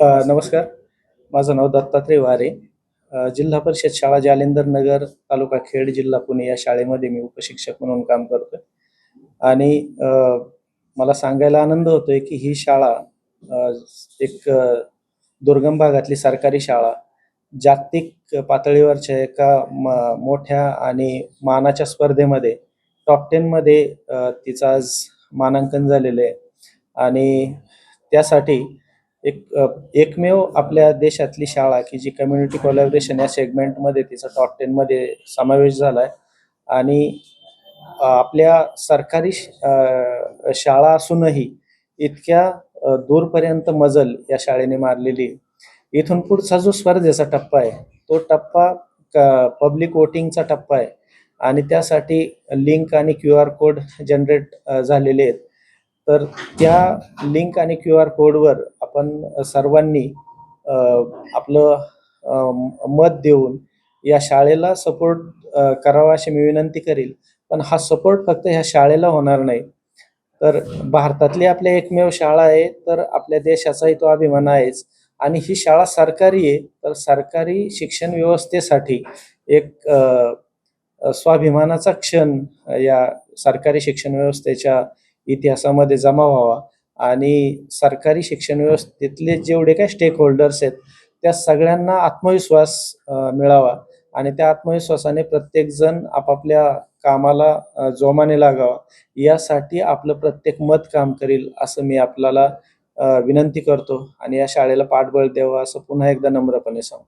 अ, नमस्कार. माझं नाव दत्तात्रय वारे. अ, जिल्हा परिषद शाळा जालेंदर नगर तालुका खेड जिल्हा पुणे या शाळेमध्ये मी उपशिक्षक म्हणून काम करतोय. आणि अ, मला सांगायला आनंद होतोय की ही शाळा अ, एक अ, दुर्गम भागातली सरकारी शाळा. जागतिक पातळीवरच्या एका म- मोठ्या आणि मानाच्या स्पर्धेमध्ये टॉप टेनमध्ये तिचं आज मानांकन झालेलं आहे. आणि त्यासाठी एक एकमेव आपल्या देशातली शाळा की जी कम्युनिटी कोलॅबरेशन या सेगमेंटमध्ये तिचा टॉप टेनमध्ये समावेश झाला आहे आणि आपल्या सरकारी श- शाळा असूनही इतक्या दूरपर्यंत मजल या शाळेने मारलेली. आहे. इथून पुढचा जो स्पर्धेचा टप्पा आहे तो टप्पा पब्लिक वोटिंगचा टप्पा आहे. आणि त्यासाठी लिंक आणि क्यू आर कोड जनरेट झालेले आहेत. तर त्या लिंक आणि क्यू आर कोडवर आपण सर्वांनी आपलं मत देऊन या शाळेला सपोर्ट करावा अशी मी विनंती करील. पण हा सपोर्ट फक्त ह्या शाळेला होणार नाही. तर भारतातली आपल्या एकमेव शाळा आहे तर आपल्या देशाचाही तो अभिमान आहेच. आणि ही शाळा सरकारी आहे तर सरकारी शिक्षण व्यवस्थेसाठी एक स्वाभिमानाचा क्षण या सरकारी शिक्षण व्यवस्थेच्या इतिहासामध्ये जमा व्हावा. आणि सरकारी शिक्षण व्यवस्थेतले जेवढे काही स्टेक होल्डर्स आहेत त्या सगळ्यांना आत्मविश्वास मिळावा. आणि त्या आत्मविश्वासाने प्रत्येकजण आपापल्या कामाला जोमाने लागावा. यासाठी आपलं प्रत्येक मत काम करील असं मी आपल्याला विनंती करतो. आणि या शाळेला पाठबळ द्यावं असं पुन्हा एकदा नम्रपणे सांगतो.